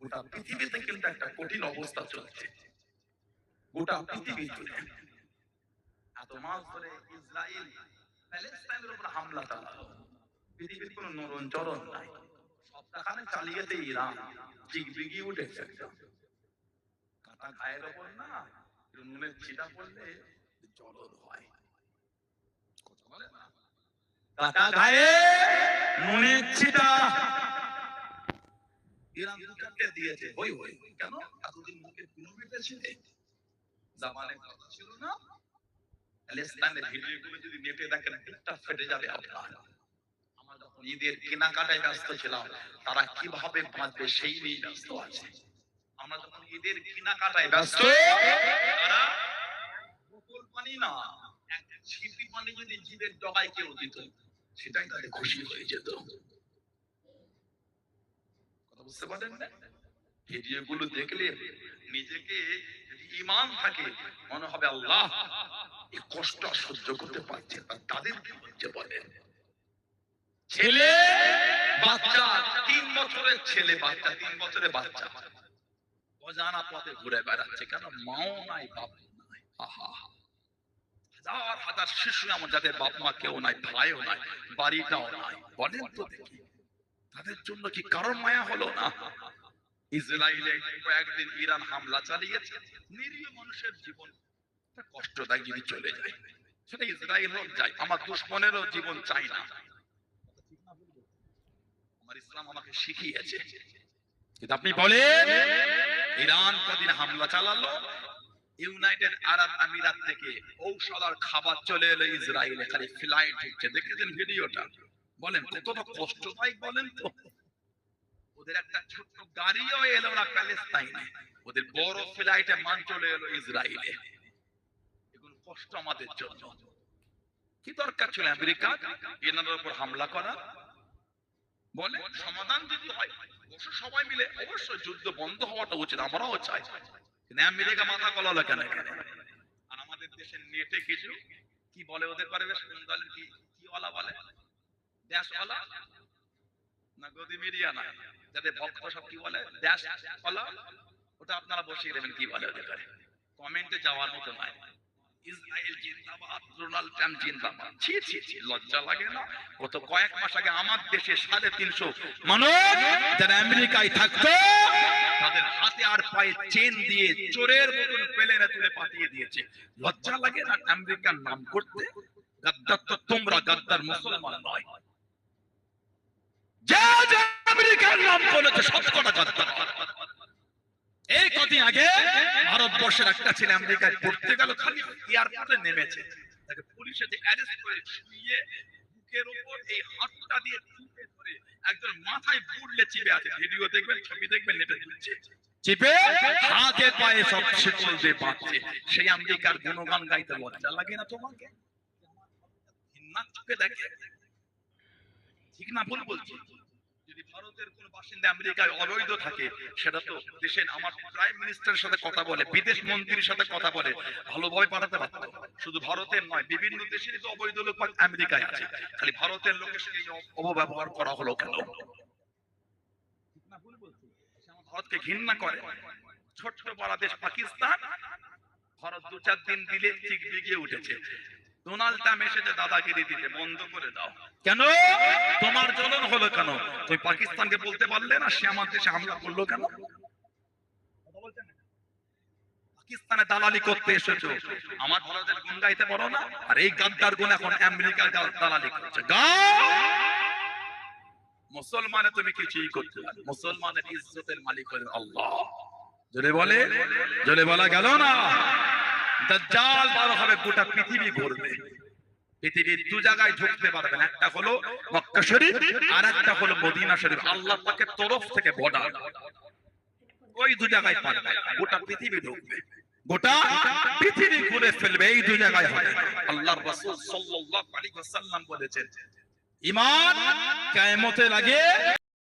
গোটা পৃথিবীতে কিন্তু একটা কঠিন অবস্থা চলছে। গোটা পৃথিবী জুড়ে এত মাস ধরে ইসরায়েল প্যালেস্তাইনের উপর হামলা চালালো। পৃথিবীর কোনো নরম চরণ নাই। সপ্তাহখানে চালিয়েছে ইরান। ঠিক বিগি উঠেছে। কাঁটা গায়ের ওপর না নুনের ছিটা পড়লে জ্বলন হয়। কথা বলে না? কাঁটা গায়ে নুনের ছিটা। ইরান চারটে দিয়েছে। ওই ওই কেন? এতদিন মুখে কিলোমিটার ছিল? জামানে কথা। ছিল না? প্যালেস্তাইনের ভিডিওগুলো যদি নেটে দেখেন পেটটা ফেটে যাবে আপনার। আমরা যখন ঈদের কেনাকাটায় ব্যস্ত ছিলাম তারা কীভাবে বাঁচবে সেই নিয়ে ব্যস্ত আছে। আমরা যখন ঈদের কেনাকাটায় ব্যস্ত তারা পানি না এক ছিপি পানি যদি জীবের ডগায় কেউ দিত সেটাই তাদের খুশি হয়ে যেত। কথা বুঝতে পারেন না ভিডিওগুলো দেখলে নিজেকে ইমান থাকে, মনে হবে আল্লাহ এই কষ্ট সহ্য করতে পারছে না। তাদের কি হচ্ছে বলেন ছেলে, বাচ্চা, তিন বছরের ছেলে, বাচ্চা, তিন বছরের বাচ্চা। অজানা পথে ঘুরে বেড়াচ্ছে। কেন? মাও নাই, বাপ নাই। আহা। হাজার হাজার শিশু আমার যাদের বাপ মা কেউ নাই, ভাইও নাই, বাড়িটাও নাই। বলেন তো দেখি। তাদের জন্য কি কারণ মায়া হলো না? ইসরায়েলে কয়েকদিন ইরান হামলা চালিয়েছে, নিরীহ মানুষের জীবন একটা কষ্টদায়ক যদি চলে যায়, সেটা ইসরায়েল হোক যায় আমার দুশ্মনেরও জীবন চাই না। আমার ইসলাম আমাকে শিখিয়েছে। কিন্তু আপনি বলেন, ইরান কদিন হামলা চালালো? ইউনাইটেড আরব আমিরাত থেকে ঔষধ আর খাবার চলে এলো ইসরায়েলে খালি ফ্লাইট হচ্ছে। দেখেছেন ভিডিওটা? বলেন কত কষ্টদায়ক বলেন তো। ওদের একটা ছোট্ট গাড়িও এলো না প্যালেস্তাইনে। ওদের বড় ফ্লাইটে মান চলে এলো ইসরায়েলে এগুলো কষ্ট আমাদের জন্য। কি দরকার ছিল আমেরিকা? এনাদের উপর হামলা করা? বলে সমাধান যদি হয় অবশ্য সবাই মিলে অবশ্যই যুদ্ধ বন্ধ হওয়াটা উচিত, আমরাও চাই। আমেরিকা মাথা গলালো কেন? আর আমাদের দেশের নেটে কিছু? কি বলে ওদের পারে বেশ কোন দলের কি কি ওলা বলে? দেশওয়ালা? আমার দেশে সাড়ে তিনশো মানুষ যারা আমেরিকায় থাকতো, তাদের হাতে আর পায়ে চেন দিয়ে চোরের মতন পেলেনে তুলে পাঠিয়ে দিয়েছে। লজ্জা লাগে না আমেরিকার নাম করতে? গাদ্দার তো তোমরা গাদ্দার মুসলমান নয় যা যা আমেরিকার নাম করেছে সব এই কদিন আগে ভারতবর্ষের একটা ছেলে আমেরিকায় পড়তে গেল খালি এয়ারপোর্টে নেমেছে। তাকে পুলিশে যে অ্যারেস্ট করে শুয়ে বুকের উপর এই হাতটা দিয়ে চুপে ধরে একজন মাথায় বুড়লে চিপে আছে। ভিডিও দেখবেন ছবি দেখবেন নেটে দিচ্ছে চিপে? হাতে পায়ে সব শিকল দিয়ে বাঁধছে। সেই আমেরিকার গুণগান গাইতে লজ্জা লাগে না তোমাকে? ঘৃণা চোখে দেখে? ঠিক না ভুল বলছি? যদি ভারতের কোন বাসিন্দা আমেরিকায় অবৈধ থাকে সেটা তো দেশের আমার প্রাইম মিনিস্টারের সাথে কথা বলে বিদেশ মন্ত্রীর সাথে কথা বলে ভালোভাবে পাঠাতে পারত। শুধু ভারতের নয় বিভিন্ন দেশের তো অবৈধ লোক আমেরিকায় আছে। খালি ভারতের লোকের সঙ্গে অপব্যবহার করা হলো কেন? ভারতকে ঘৃণা করে। ছোট্ট বড় দেশ পাকিস্তান ভারত দু চার দিন দিলে ঠিক বিগিয়ে উঠেছে। ডোনাল্ড ট্রাম্প এসেছে দাদাগিরি দিতে বন্ধ করে দাও। কেন? তোমার জ্বলন হলো কেন? তুমি পাকিস্তানকে বলতে পারলে না সে আমার দেশে হামলা করল কেন? পাকিস্তানে দালালি করতে এসেছ। আমার ভারতের গুণ গাইতে পারো না? আর এই গাদ্দার গুণ এখন আমেরিকার দালালি করছে! মুসলমানে তুমি কিছুই করতে পারো মুসলমানের ইজ্জতের মালিক হলেন আল্লাহ। জোরে বলে জোরে বলা গেল না? দাজ্জাল বার হবে, গোটা পৃথিবী ঘুরবে। পৃথিবীর দু জায়গায় ঢুকতে পারবেন। একটা হলো মক্কা শরীফ আর একটা হলো মদিনা শরীফ। আল্লাহ পাকের তরফ থেকে বর্ডার ওই দু জায়গায় পারবে। গোটা পৃথিবী ঢুকবে। গোটা পৃথিবী ঘুরে ফেলবে। এই দু জায়গায় হবে। আল্লাহর রাসূল সাল্লাল্লাহু আলাইহি ওয়াসাল্লাম বলেছেন, ইমান কিয়ামতে লাগে